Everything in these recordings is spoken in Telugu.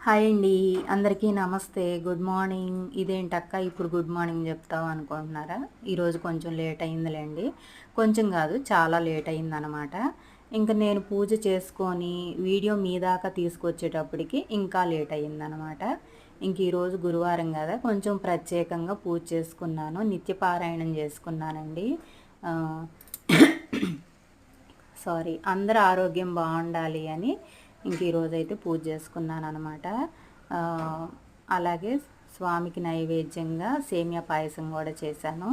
హాయ్ అండి. అందరికీ నమస్తే. Good morning. ఇదేంటక్క? ఇప్పుడు గుడ్ మార్నింగ్ చెప్తావు అనుకుంటున్నారా? ఈరోజు కొంచెం లేట్ అయిందిలేండి. కొంచెం కాదు చాలా లేట్ అయిందనమాట ఇంకా నేను పూజ చేసుకొని వీడియో మీ దాకా తీసుకొచ్చేటప్పటికి ఇంకా లేట్ అయిందనమాట ఇంక ఈరోజు గురువారం కదా కొంచెం ప్రత్యేకంగా పూజ చేసుకున్నాను. నిత్యపారాయణం చేసుకున్నానండి. సారీ అందరు ఆరోగ్యం బాగుండాలి అని ఇంక ఈరోజు అయితే పూజ చేసుకున్నాను అనమాట అలాగే స్వామికి నైవేద్యంగా సేమియా పాయసం కూడా చేశాను.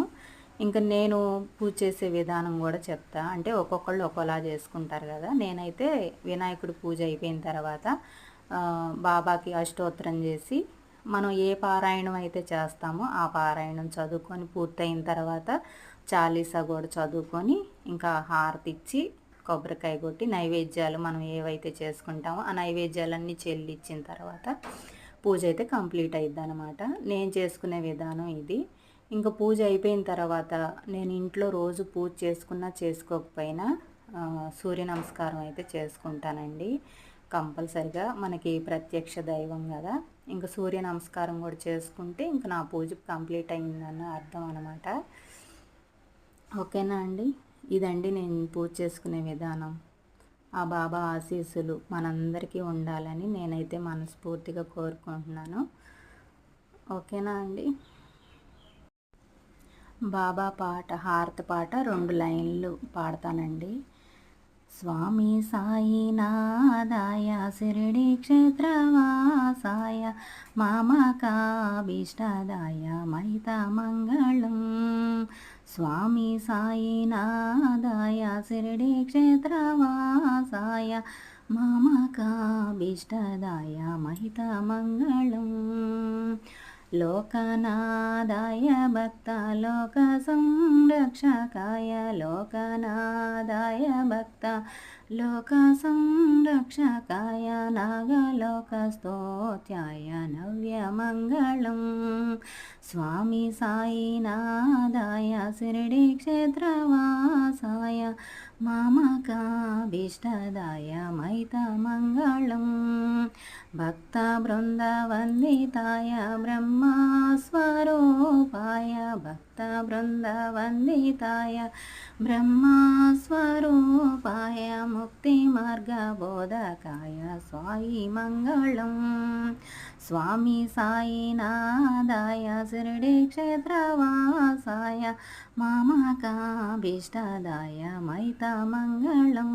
ఇంకా నేను పూజ చేసే విధానం కూడా చెప్తా. అంటే ఒక్కొక్కళ్ళు ఒక్కోలా చేసుకుంటారు కదా. నేనైతే వినాయకుడి పూజ అయిపోయిన తర్వాత బాబాకి అష్టోత్తరం చేసి మనం ఏ పారాయణం అయితే చేస్తామో ఆ పారాయణం చదువుకొని పూర్తయిన తర్వాత చాలీసా కూడా చదువుకొని ఇంకా హారతిచ్చి కొబ్బరికాయ కొట్టి నైవేద్యాలు మనం ఏవైతే చేసుకుంటామో ఆ నైవేద్యాలన్నీ చెల్లిచ్చిన తర్వాత పూజ అయితే కంప్లీట్ అయిద్ది అనమాట నేను చేసుకునే విధానం ఇది. ఇంకా పూజ అయిపోయిన తర్వాత నేను ఇంట్లో రోజు పూజ చేసుకున్నా చేసుకోకపోయినా సూర్య నమస్కారం అయితే చేసుకుంటానండి. కంపల్సరిగా మనకి ప్రత్యక్ష దైవం కదా. ఇంకా సూర్య నమస్కారం కూడా చేసుకుంటే ఇంకా నా పూజ కంప్లీట్ అయిందన్న అర్థం అనమాట ఓకేనా అండి? ఇదండి నేను పూజ చేసుకునే విధానం. ఆ బాబా ఆశీస్సులు మనందరికీ ఉండాలని నేనైతే మనస్ఫూర్తిగా కోరుకుంటున్నాను. ఓకేనా అండి? బాబా పాట హారత పాట రెండు లైన్లు పాడతానండి. స్వామి సాయి నాదాయ శిరిడి క్షేత్రవాసాయ మామకాభీష్టదాయ మహిత మంగళం स्वामी सायिनादाय शिरडिक्षेत्रवासाय माष्टदाय महितमङ्गलम् లోకనాదాయ భక్త లోక సంరక్షకాయ లోకనాదాయ భక్త లోక సంరక్షకాయ నాగలోకస్తోత్యాయ నవ్యమంగళం. స్వామి సాయినాదాయ శిరిడి క్షేత్రవాసాయ మామకాభీష్టదాయ మైతమంగళం. భక్త బృందవందితాయ బ్రహ్మస్వరూపాయ భక్త బృందవందితాయ బ్రహ్మస్వరూపాయ ముక్తిమార్గబోధకాయ స్వాయి మంగళం స్వామి సాయినాదాయ శిరిడి క్షేత్రవాసాయ మామకాభీష్టదాయ మైత మంగళం